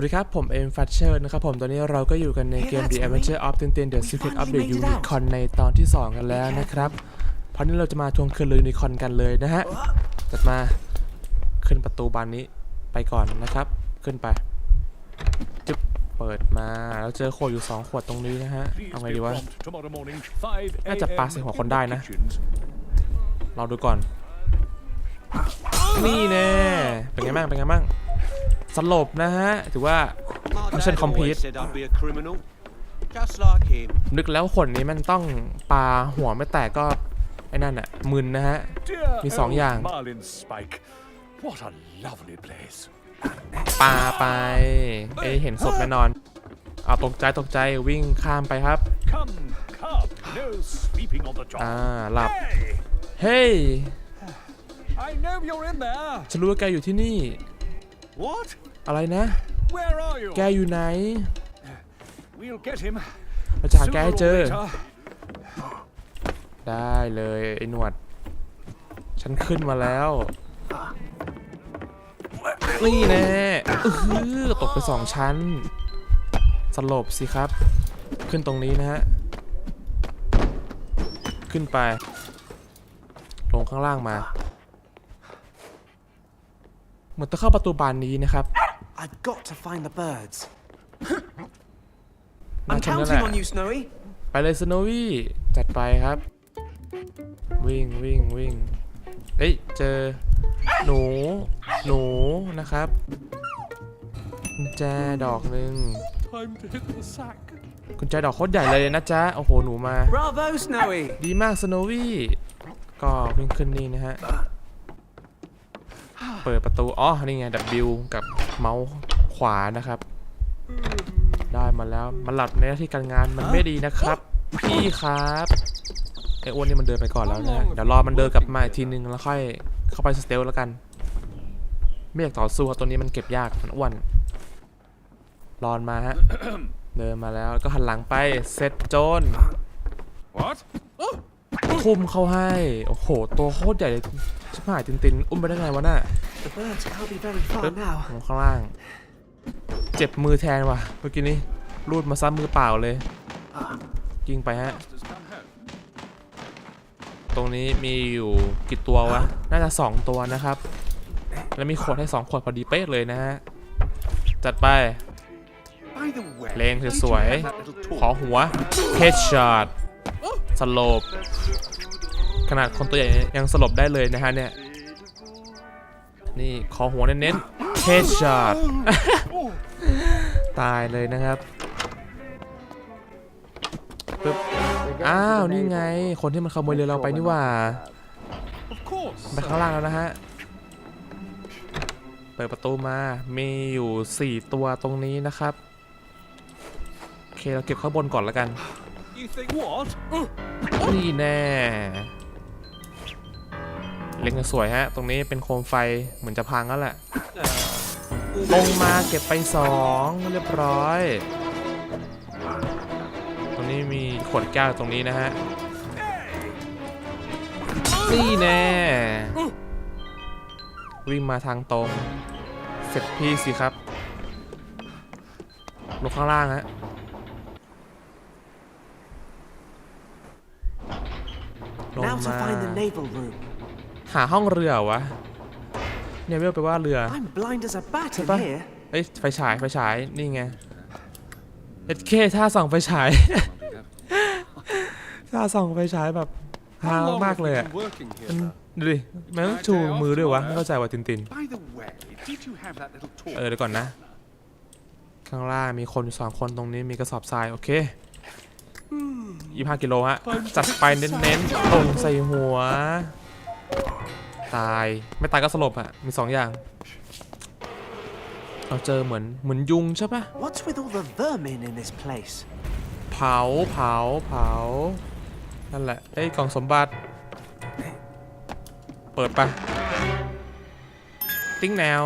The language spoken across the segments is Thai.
วัสดีครับ ผมเอ็มฟัชเชอร์นะครับผมตอนนี้เราก็อยู่กันในเกม The Adventure of Tintin The Secret of the Unicorn ในตอนที่ 2 กันแล้วนะครับเพราะนี้เราจะมาทวงคืนยูนิคอนกันเลยนะฮะจัดมาขึ้นประตูบานนี้ไปก่อนนะครับ ขึ้นไปจึ๊บเปิดมาแล้วเจอขวดอยู่ 2 ขวดตรงนี้นะฮะเอาไงดีวะน่าจะปาใส่หัวคนได้นะเราดูก่อน นี่แน่เป็นไงบ้างเป็นไงบ้างสลบนะฮะ ถือว่า Mission complete. said I'd be a criminal, just like him. นึกแล้วขนนี้มันต้องปลาหัวไม่แตกก็ ไอ้นั่นอะมึนนะฮะ Dear มีสอง old อย่าง Marlin Spike. What a lovely place. ปลาไป เอ้ยเห็นศพแน่นอน เอาตกใจตกใจวิ่งข้ามไปครับ Come, come. No sleeping on the job. อ่า หลับ Hey, เฮ้ย I know you're in there. ฉันรู้ว่าแกอยู่ที่นี่ What? อะไรนะ Where are you? แกอยู่ไหน We'll get him. เราจะหาแก sooner ให้ or เจอ later. ได้เลยไอ้หนวด ฉันขึ้นมาแล้ว นี่แน่อื้อหือตกไปสองชั้น สลบสิครับ ขึ้นตรงนี้นะฮะ ขึ้นไป ลงข้างล่างมาเห มือนต้องเข้าประตูบานนี้นะครับ I've got to find the birds. น่า I'm ชมนั่นแห counting ละ on you, Snowy. ไปเลยสโนวี่จัดไปครับ วิ่งวิ่งวิ่งเอ้ยเจอหนู หนูนะครับกุญแจดอกหนึ่ง Time to hit the sack. กุญแจดอกโคตรใหญ่เลยนะจ๊ะ โอ้โห หนูมา Bravo, Snowy. ดีมากสโนวี่ก็วิ่งขึ้นนี่นะฮะ เปิดประตู อ๋อ นี่ไง W กับเมาส์ขวานะครับ ได้มาแล้ว มันหลับในหน้าที่การงานมันไม่ดีนะครับ พี่ครับไอ้อ้วนนี่มันเดินไปก่อนแล้วนะฮะเดี๋ยวรอมันเดินกลับมาอีกทีนึงแล้วค่อยเข้าไปสเตลแล้วกัน ไม่อยากต่อสู้ครับตัวนี้มันเก็บยากมันอ้วนรอนมาฮะ เดินมาแล้วก็หันหลังไปเซตโจน What? ทุ่มเข้าให้ โอ้โห ตัวโคตรใหญ่เลยชิบหายตินตินอุ้มไปได้ไงวะน่ะ The birds can't be very far ปึ๊บ now. ลงข้างล่าง เจ็บมือแทนว่ะเมื่อกี้นี้รูดมาซ้ำมือเปล่าเลยยิงไปฮะ Just come home. ตรงนี้มีอยู่กี่ตัววะ น่าจะ 2 ตัวนะครับ แล้วมีขวดให้ 2 ขวดพอดีเป๊ะเลยนะฮะ จัดไป By the way, เพลง did ส you วย have that little ๆขอ talk? หัว เฮดช็อตสลบ ขนาดคนตัวใหญ่ยังสลบได้เลยนะฮะเนี่ย นี่ขอหัวเน้นๆเฮดช็อตตายเลยนะครับปึ๊บอ้าว นี่ไง คนที่มันขโมยเรือเราไปนี่หว่า Of course. ไปข้างล่างแล้วนะฮะ เปิดประตูมา มีอยู่ 4 ตัวตรงนี้นะครับ โอเค เราเก็บข้างบนก่อนแล้วกัน You think what? นี่แน่ เล็งสวยฮะ ตรงนี้เป็นโคมไฟเหมือนจะพังแล้วแหละ ลงมาเก็บไปสองเรียบร้อย ตรงนี้มีขวดแก้วตรงนี้นะฮะ นี่แน่ วิ่งมาทางตรง เสร็จพี่สิครับ ลงข้างล่างฮะลง Now to มา find the naval room. หาห้องเรือวะเนี่ยเวลไปลว่าเรือ I'm blind as a bat in Ba- here. เอ้ยไฟฉายไฟฉายนี่ไงเอ็ดเคถ้าส่องไฟฉายถ้าส่องไฟฉายแบบฮา How long มาก have เลย we อะ been working here, มัน sir? ดูดิมันต้องชูมือด้วยวะไม่เข้าใจว่าตินติน By the way, did you have that little talk? เออเดี๋ยวก่อนนะ ข้างล่างมีคนอยู่สองคนตรงนี้มีกระสอบทรายโอเคยี่ห้ากิโลฮะ จัดไปเน้นๆตรงใส่หัว ตายไม่ตายก็สลบอะมีสองอย่าง เราเจอเหมือนเหมือนยุงใช่ปะ What's with all the vermin in this place? เผาเผาเผา นั่นแหละเอ้ยกล่องสมบัติ เปิดไปติ้งแนว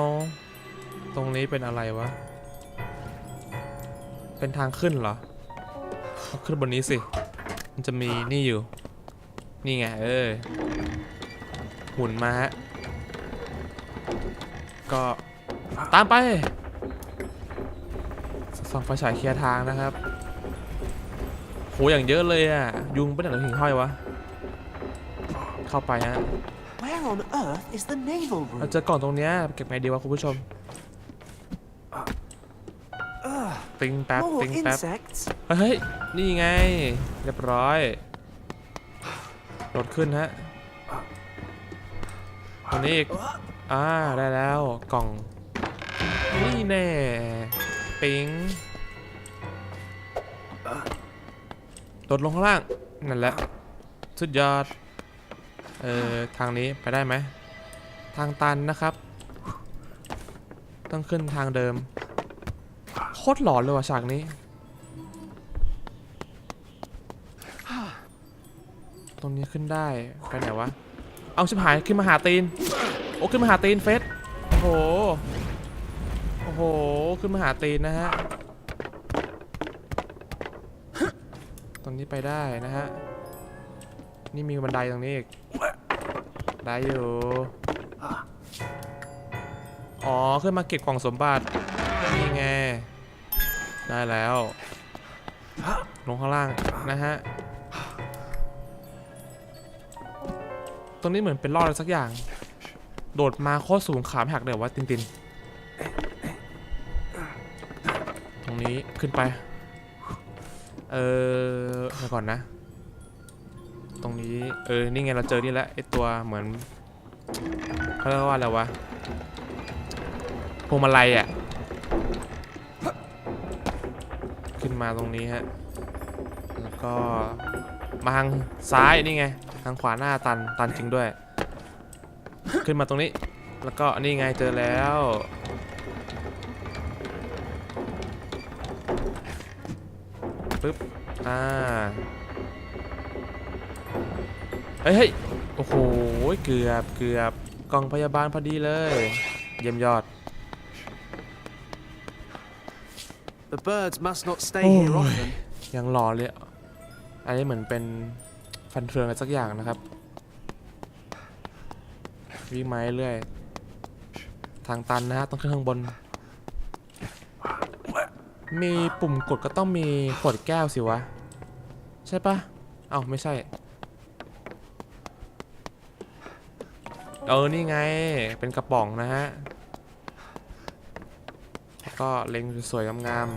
ตรงนี้เป็นอะไรวะ เป็นทางขึ้นเหรอเอาขึ้นบนนี้สิ มันจะมีนี่อยู่ นี่ไง เออ หมุนมาฮะ ก็ตามไปส่องไฟฉายเคลียร์ทางนะครับโหอย่างเยอะเลยอะ ยุงเป็นอะไรถึงห้อยวะ เข้าไปฮะ Where on earth is the naval เรา room? เจอกล่องตรงเนี้ยเก็บไงดีวะคุณผู้ชมติ้งแป๊บ More ติ้งแป๊บ insects. เฮ้ย นี่ไง เรียบร้อยโหลดขึ้นฮะ ตรงนี้อีกอ่าได้แล้วกล่อง นี่แน่ปิงโดดลงข้างล่าง นั่นแหละ สุดยอด เออทางนี้ไปได้ไหม ทางตันนะครับ ต้องขึ้นทางเดิม โคตรหลอนเลยว่ะฉากนี้ ตรงนี้ขึ้นได้ ไปไหนวะ เอาชิบหายขึ้นมาหาตีน โอ้ขึ้นมาหาตีนเฟสโอ้โห โอ้โห ขึ้นมาหาตีนนะฮะ ตรงนี้ไปได้นะฮะ นี่มีบันไดตรงนี้อีก ได้อยู่ อ๋อ ขึ้นมาเก็บกล่องสมบัติ นี่ไง ได้แล้ว ลงข้างล่างนะฮะ ตรงนี้เหมือนเป็นรอดอะไรสักอย่าง โดดมาโคตรสูงขามหักเดี๋ยวว่าตินตินตรงนี้ขึ้นไป เออเดี๋ยวก่อนนะ ตรงนี้ เออ นี่ไงเราเจอนี่แล้วไอตัวเหมือนเขาเรียกว่าอะไรวะพวงมาลัยอะ ขึ้นมาตรงนี้ฮะ แล้วก็มาทางซ้ายนี่ไง ทางขวาหน้าตันตันจริงด้วย ขึ้นมาตรงนี้ แล้วก็นี่ไงเจอแล้ว ปึ๊บ อ่า เฮ้ยเฮ้ยโอ้โห เกือบเกือบกล่องพยาบาลพอดีเลย เยี่ยมยอด The birds must not stay Oh. here often. ยังรอเลย อันนี้เหมือนเป็น ฟันเฟืองอะไรสักอย่างนะครับ วิ่งไมาเรื่อย ทางตันนะฮะต้องขึ้นข้างบน มีปุ่มกดก็ต้องมีขวดแก้วสิวะ ใช่ปะเอ้าไม่ใช่ เออ นี่ไง เป็นกระป๋องนะฮะแล้วก็เล็งสวยๆงาม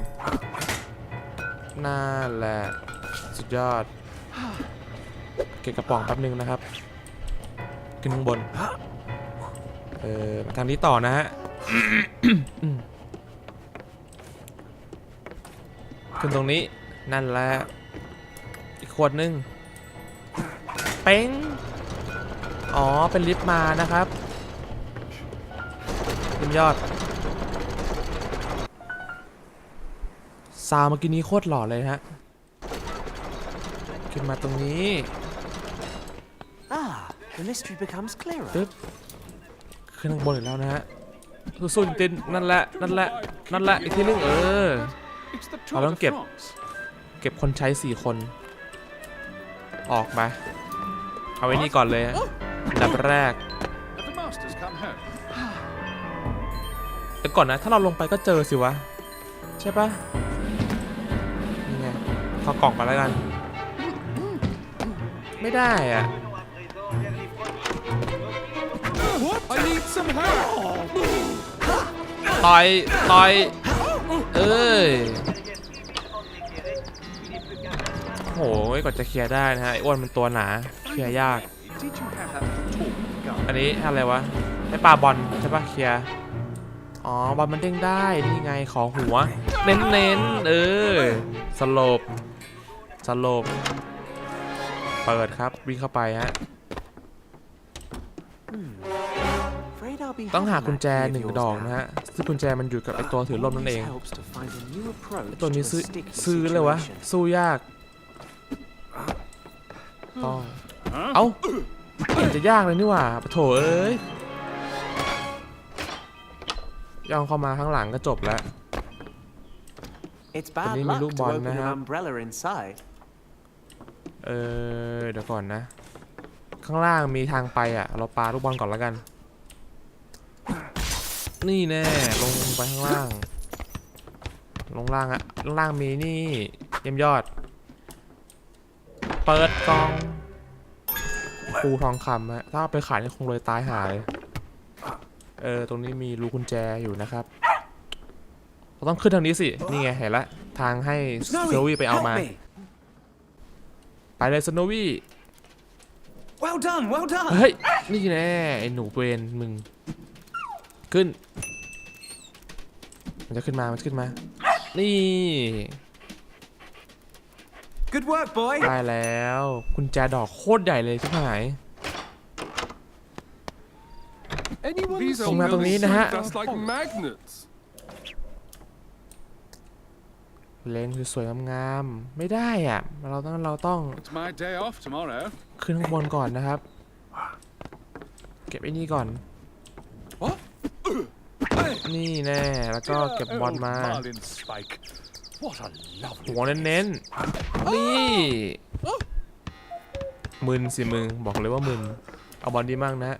ๆนั่นแหละ สุดยอด ก็บกระป๋องแป๊บนึงนะครับ ขึ้นข้างบน เออทางนี้ต่อนะฮะขึ้นตรงนี้นั่นแหละอีกขวดหนึงเป้งอ๋อ เป็นลิฟต์มานะครับเยี่ยมยอด ซาวเมื่อกี้นี้โคตรหล่อเลยฮะ ขึ้นมาตรงนี้ the mystery becomes clearer. ปึ๊บขึ้นข้างบนอีกแล้วนะฮะสู้ๆตินๆนั่นแหละนั่นแหละนั่นแหละอีกทีนึงเออ It's the I Tour don't de get- France. เก็บคนใช้4คน ออกมา เอาไว้นี่ก่อนเลยฮะอันดับแรก Have the masters come home? เดี๋ยวก่อนนะ ถ้าเราลงไปก็เจอสิวะ ใช่ปะนี่ไงขอกล่องมาแล้วกัน ไม่ได้อะ ต่อยต่อยเอ้ยโหยกว่าจะเคลียร์ได้นะฮะไอ้อ้วนมันตัวหนา เคลียร์ยาก อันนี้อะไรวะไอ้ปลาบอลใช่ปะเคลียร์อ๋อบอลมันเด้งได้ นี่ไงของหัว เน้นเน้นเออสลบสลบเปิดครับวิ่งเข้าไปฮะ ต้องหา having กุญ that แจ key of หนึ่ง yours ดอก now. นะฮะซึ่งกุญแจมันอยู่กับไอตัวถือร่มนั่นเอง Always helps to find a new approach ตัวนี้ to a ซื้อ sticky ซื้อเลยวะ situation. สู้ยากต้อง Huh? เอ้าไม่เห็นจะยากเลยนี่หว่าปะโถเอ้ยย่องเข้ามาข้างหลังก็จบแล้ว It's ตัว bad นี้มี luck ลูก to บอล open นะ an ครับ umbrella inside. เออเดี๋ยวก่อนนะ ข้างล่างมีทางไปอะ เราปาลูกบอลก่อนแล้วกัน นี่แน่ลงไปข้างล่าง ลงล่างอะลงล่างมีนี่เยี่ยมยอด เปิดกล่องปูทองคำฮะถ้าเอาไปขายนี่คงเลยตายหายเออตรงนี้มีรูกุญแจอยู่นะครับเราต้องขึ้นทางนี้สินี่ไงเห็นละทางให้สโน Snowy, วี่ไปเอา help มา me. ไปเลยสโนวี่ Well done, well done. เฮ้ย นี่แน่ไอ้หนูเวนมึง ขึ้น มันจะขึ้นมา มันจะขึ้นมา นี่ Good work, boy. ได้แล้วกุญแจดอกโคตรใหญ่เลยชิบหาย Anyone These Không ra tôi nghĩ nè. Just like magnets. เลนสวยๆงามๆไม่ได้อะ เราต้องเราต้อง It's my day off tomorrow. ขึ้นข้างบนก่อนนะครับ เก็บไอ้นี่ก่อน What? นี่แน่ แล้วก็เก็บบอลมา หัวเน้นๆ นี่มึนสิมึง บอกเลยว่ามึน เอาบอลดีมากนะ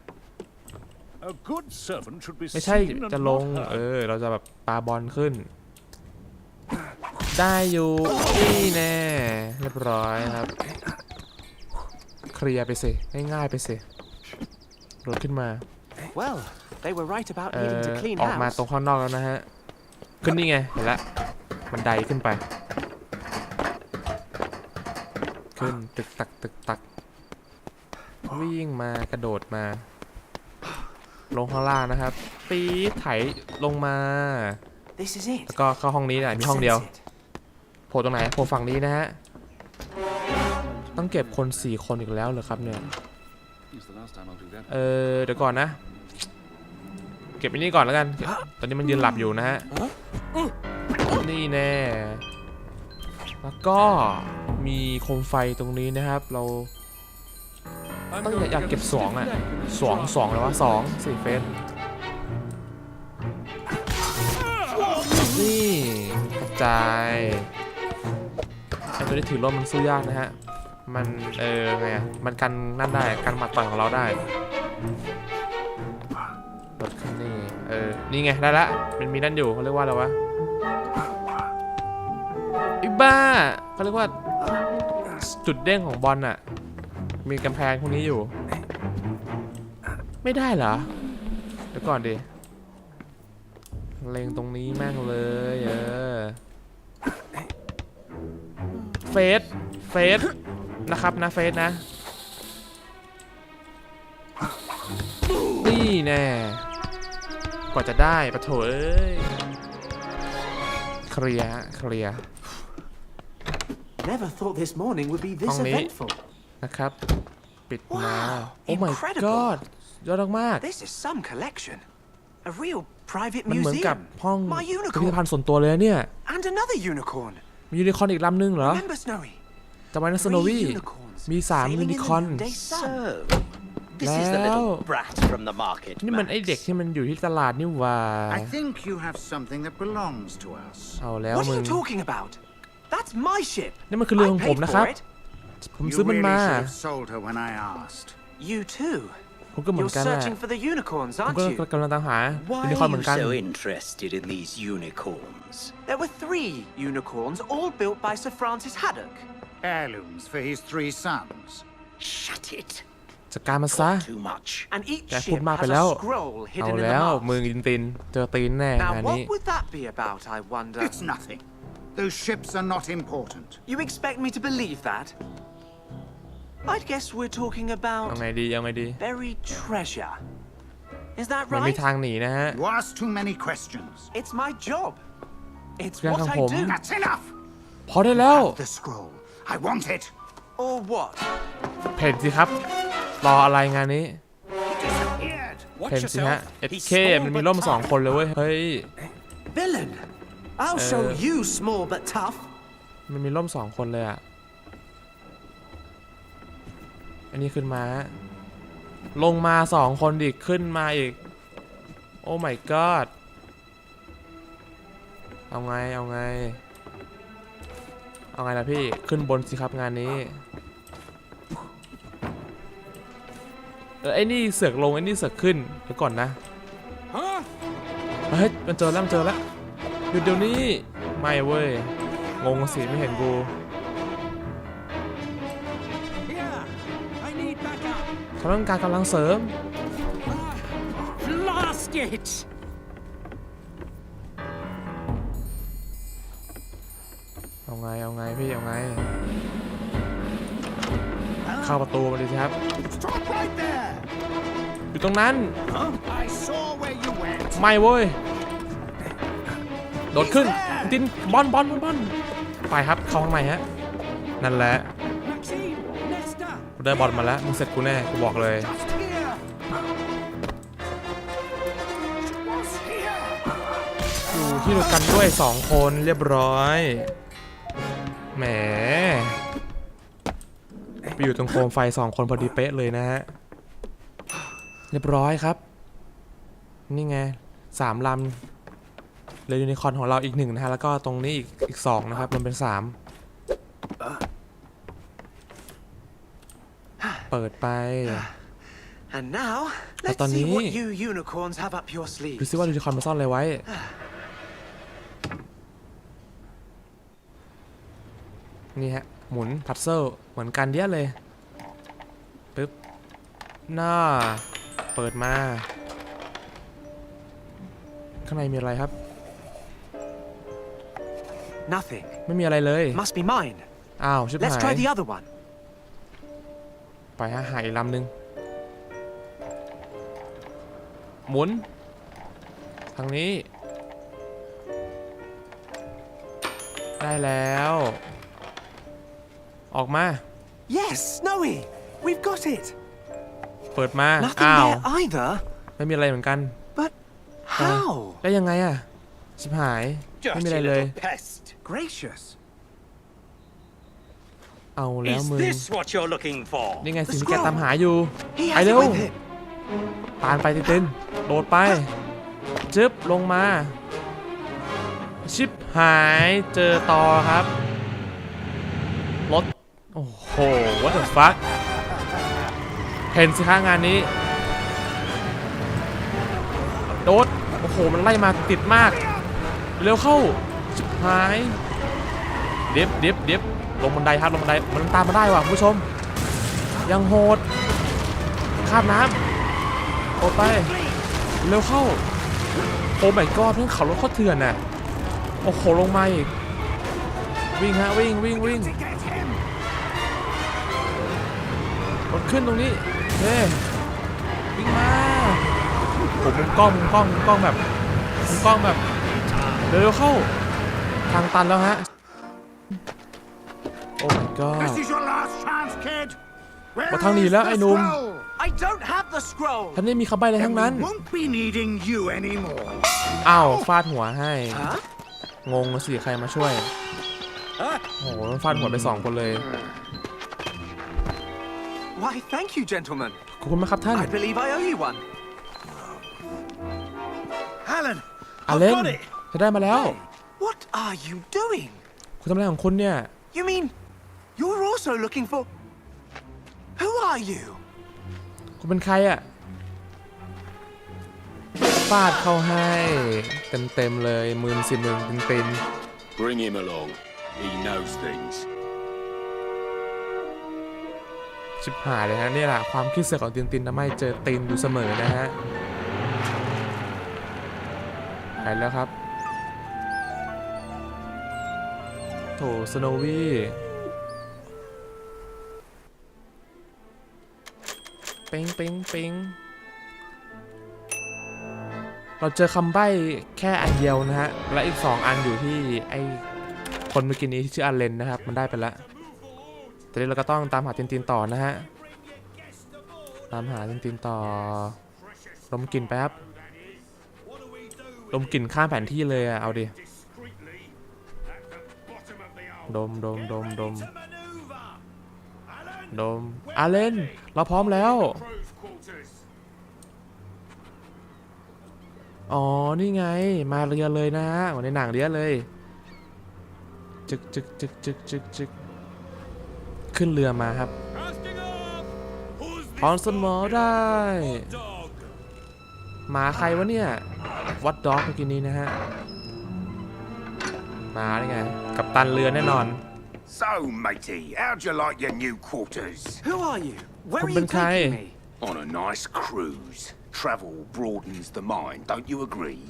ไม่ใช่จะลง เออ เราจะแบบปาบอลขึ้น ได้อยู่ นี่แน่ เรียบร้อยครับ เคลียร์ไปสิ ง่ายๆไปสิโดดขึ้นมา Well, they were right about เอ needing อ to clean ออกมา house. ตรงข้างนอกแล้วนะฮะ ขึ้นนี่ไง เห็นละบันไดขึ้นไป ขึ้นตึกตักตึกตัก วิ่งมากระโดดมา ลงข้างล่างนะครับ ปี๊ดไถลงมา This is it. แล้วก็เข้าห้องนี้นะมีห้องเดียว Sense it. โผล่ตรงไหนโผล่ฝั่งนี้นะฮะ ต้องเก็บคนสี่คนอีกแล้วเหรอครับเนี่ย It's the last time I'll do that. เออเดี๋ยวก่อนนะ เก็บไอันนี้ก่อนแล้วกัน ตอนนี้มันยืนหลับอยู่นะฮะ นี่แน่ แล้วก็มีโคมไฟตรงนี้นะครับ เราต้องอยากเก็บสองอะสองสองเลยวะสองสี่เฟสนี่กระจายไอตัวที่ถือร่มมันสู้ยากนะฮะ มันเออไงมันกันนั่นได้กันหมัดต่อยของเราได้ รถคันนี้ เออ นี่ไงได้ละ มันมีนั่นอยู่เขาเรียกว่าอะไรวะไอ้บ้าเขาเรียกว่า จุดเด้งของบอลอะมีกำแพงพวกนี้อยู่ ไม่ได้เหรอ เดี๋ยวก่อนดิ เลงตรงนี้แม่งเลยเออ เฟส เฟส นะครับนะเฟสนะ นี่แน่ ว่าจะได้ปะโถเอ้ย เคลียร์ฮะเคลียร์ Never thought this morning would be this Không nghĩ. eventful. นะครับ ปิดมา Wow, โอ้ my incredible. god ยอดมาก This is some collection. A real private ๆมันเหมือนกับ museum. ห้อง My พิพิธ unicorn. ภัณฑ์ส่วนตัวเลยนะเนี่ย And another unicorn. มียูนิคอร์นอีกลำหนึงเหรอ Remember, Snowy? จำไว้นะสโน Three วี่ unicorns มีสาม sailing ยู in นิ the คอร์น noonday sun. So, this is the Well. little brat from the market. นี่มันไอเด็กที่มันอยู่ที่ตลาดนี่หว่า I think you have something that belongs to us. เอาแล้ว What มึ are ง you talking about? That's my ship. นี่มันคือเรือ I ของผม paid นะครับ for it. ผม You ซื้อมัน really มา should have sold her when I asked. You too. ผมก็เหมือ You're นกันแหละ searching for the unicorns, ผม aren't ก็ you? กำลังตามหา Why ยูนิคอร์น are เหมื you อนกัน so interested in these unicorns? There were three unicorns, all built by Sir Francis Haddock. Heirlooms for his three sons. Shut it. จัดการมันซะ Too much. And each แกพูด ship มากไป has แล้ว a scroll เอา hidden in the แล้ว mast. มือยินตีนเจอตีนแน่ Now, งาน what นี้ would that be about, I wonder? It's nothing. Those ships are not important. You expect me to believe that? I'd guess we're talking เอา about ไงดีเอาไงดี buried treasure. Is that มันมี right? ทางหนีนะฮะ You ask too many questions. It's my job. It's Kaya what kang I home. do. That's enough! พอได้แล้ว The scroll. I want it. Or what? เพ่นสิครับ รออะไรงานนี้ It disappeared. watch เพ่นสิฮะ yourself. เอ็ด He's เค small มันมี but ร่มสอง tough. คนเลยเว้ย เฮ้ย Villain! I'll show Uh, you small but tough. มันมีร่มสองคนเลยอะ อันนี้ขึ้นมาฮะลงมาสองคนดิขึ้นมาอีก โอ้ my god เอาไง เอาไง เอาไงล่ะพี่ ขึ้นบนสิครับงานนี้ ออไอ้นี่เสือกลงไอ้นี่เสือกขึ้นเดี๋ยวก่อนนะ Huh? เฮ้ยมันเจอแล้วมันเจอแล้วหยุดเดี๋ยวนี้ไม่เว้ยงงสิไม่เห็นกู Here, I need backup. เขาต้องการกำลังเสริม Blast it! เอาไง เอาไง พี่ เอาไง เข้าประตูมาดิสิครับ Stop right there! อยู่ตรงนั้น I saw where you went. ไม่เว้ย โดดขึ้นตินบอลบอลบอลบอลไปครับเข้าข้างในฮะ นั่นแหละ Maxine, Nesta, กูได้บอลมาแล้วมึงเสร็จกูแน่กูบอกเลย Just here. Was here. อยู่ที่เดียวกันด้วย2คนเรียบร้อยแหม ไปอยู่ตรงโคมไฟ2คนพอดีเป๊ะเลยนะฮะ เรียบร้อยครับ นี่ไงสามลำเลยยูนิคอร์นของเราอีกหนึ่งนะฮะ แล้วก็ตรงนี้อีกอีกสองนะครับมันเป็นสามเปิดไป And now, At let's see on what the- you unicorns have up your ดู sleeve. ซิว่ายูนิคอร์นมาซ่อนอะไรไว้ นี่ฮะ หมุนพัซเซิลเหมือนกันเดียเลยปึ๊บหน้า เปิดมา ข้างในมีอะไรครับ Nothing. ไม่มีอะไรเลย Must be mine. อ้าวชิบ Let's หาย try the other one. ไปฮะหายอีกลำหนึ่งหมุน ทางนี้ ได้แล้ว ออกมา Yes, Snowy. We've got it. เปิดมา Nothing อ้าว there either. ไม่มีอะไรเหมือนกัน But how? ได้ยังไงอะชิบหาย ไม่ Dirty มีอะไรเลย little pest. Gracious. เอาแล้ว Is มึง this what you're looking for? นี่ไงสิ่งที่แกตามหาอยู่ He ไป has it เร็ว with him. ตานไปตินๆโดดไป จึ๊บ ลงมา ชิบหายเจอต่อครับรถ โอ้โห what the fuck เห็นสิคะงานนี้ โดดโอ้โห มันไล่มาติดมาก เร็วเข้าชิบหาย เด็บเด็บเด็บลงบันไดครับลงบันได มันตามมาได้ว่ะคุณผู้ชม ยังโหดข้ามน้ำโอไป เร็วเข้า โอ้ my god เพิ่งขับรถเข้าเถื่อนน่ะ โอ้โห ลงมาอีก วิ่งฮะ วิ่งวิ่งวิ่ง To get him. รถขึ้นตรงนี้เฮ้วิ่งมาผมมุมกล้องมุมกล้องมุมกล้องแบบมุมกล้องแบบเร็วๆเข้าทางตันแล้วฮะโอ้ my god This is your last chance, kid. Where มาทางนี้ is แล้ว the ไอ้หนุ่ม scroll? I don't have the scroll. ท่านไม่มีคำใบ้อะไรทั้งนั้น We won't be needing you anymore. อ้าวฟาดหัวให้ Huh? งงสิใครมาช่วย โอ้โหมันฟาดหัวไปสองคนเลย Why, thank you, gentlemen. ขอบคุณมากครับท่าน I believe I owe you one. Alan, อาเลนจะได้มาแล้ว What are you doing? คุณทำอะไรของคุณเนี่ย You mean you're also looking for. Who are you? คุณเป็นใครอะฟาดเข้าให้เต็มๆเลยหมื่นสิบหมื่นเต็ม Bring him along. He knows things. ๆ ชิบหายเลยฮะนี่แหละความคิดเสือกของตินตินทำให้เจอตินอยู่เสมอนะฮะไปแล้วครับ โถสโนวี่เป้งเป้งเป้งเราเจอคำใบ้แค่อันเดียวนะฮะ และอีก 2 อันอยู่ที่ไอคนเมื่อกี้นี้ที่ชื่ออันเลนนะครับ มันได้ไปแล้ว อนนี้เราก็ต้องตามหาตินตินต่อนะฮะ ตามหาตินตินต่อดมกลิ่นแป๊บดมกลิ่นข้ามแผนที่เลยอะเอาดิ ดมดมดมดมดมอาเลน เราพร้อมแล้ว อ๋อ นี่ไง มาเรือเลยนะฮะเหมือนในหนังเรือเลย จึกจึกจึกจึกจึกจึก ขึ้นเรือมาครับพร้อมเสมอได้หมาใครวะเนี่ยวัดด็อกเมื่อกี้นี้นะฮะไปมาได้ไงกับตันเรือแน่นอน So, matey, how'd you like your new quarters? Who are you? Where Không are bên you khai. taking me? On a nice cruise. Travel broadens the mind, don't you agree?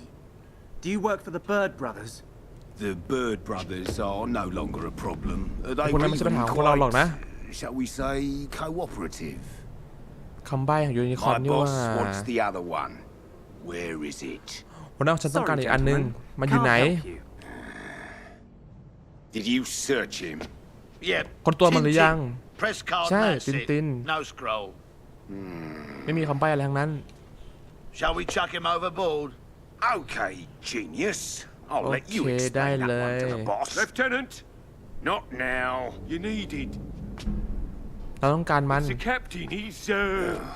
Do you work for the Bird Brothers? The Bird Brothers are no longer a problem. Uh, They พวก were นั้นไม่ใช่ปัญ even หาของพวกเราหรอกนะ quite, shall we say, cooperative. คำใบ้ของยูนิคอร์ My นนี่ว่า boss wants the other one. Where is it? หัวหน้าฉันต้องการ Sorry, อีกอันนึง gentlemen. มันอยู่ Can't ไหน help you. Did you search him? Yeah. คนตัวมันหรือยัง Press card. Sai, that's it. Tintin. No scroll. ไม่มีคำใบ้อะไรทั้งนั้น Shall we chuck him overboard? Okay, genius. I'll let you Okay, explain that one to the dai boss. Lieutenant, Not now. you needed. เราต้องการมัน The captain, he's uh,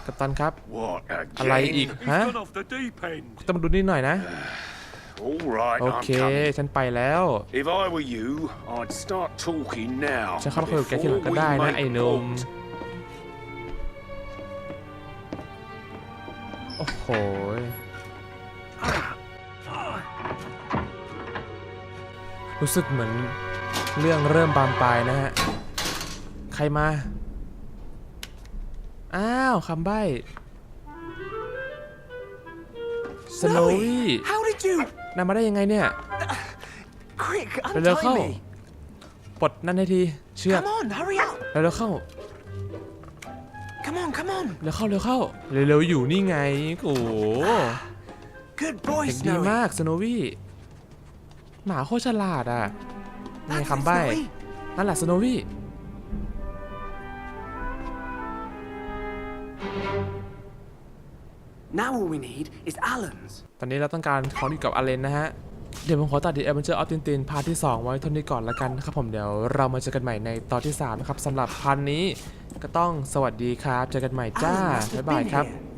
กัปตันครับ What อะไร again? อีก he's ฮะ gone off the deep end. ต้องมาดูนี่หน่อยนะ All right, โอ I'm เค coming. ฉันไปแล้ว If I were you, I'd start talking now. ฉันเข้าไปคุยกับแกทีหลัง before ก็ we ได้นะ make ไอ้หนุ่ม port. โอ้โห รู้สึกเหมือนเรื่องเริ่มบานปลายนะฮะ ใครมา อ้าวคำใบ้ สโนวี่ How did you? นำมาได้ยังไงเนี่ย Quick, เร็วๆ untie เข้า me. ปลดนั่นให้ที เชือก Come on, hurry up. เร็วๆเข้า Come on, come on. เร็วเข้า เร็วเข้า เร็วๆอยู่นี่ไง โอ้โห Good boy, เด็กดี Snowy. มากสโนวี่ หมาโคตรฉลาดอะนี่ไง That's it, คำใบ้ Snowy. นั่นแหละสโนวี่ Now all we need is Alan's. ตอนนี้เราต้องการของที่อยู่กับอาเลนนะฮะ เดี๋ยวผมขอตัดดี Adventure of Tintin พาร์ทที่ 2 ไว้เท่านี้ก่อนละกันนะครับผมเดี๋ยวเรามาเจอกันใหม่ในตอนที่ 3 นะครับสำหรับพันนี้ก็ต้องสวัสดีครับ เจอกันใหม่จ้า Alan must บ๊า have ยบาย been ครับ here.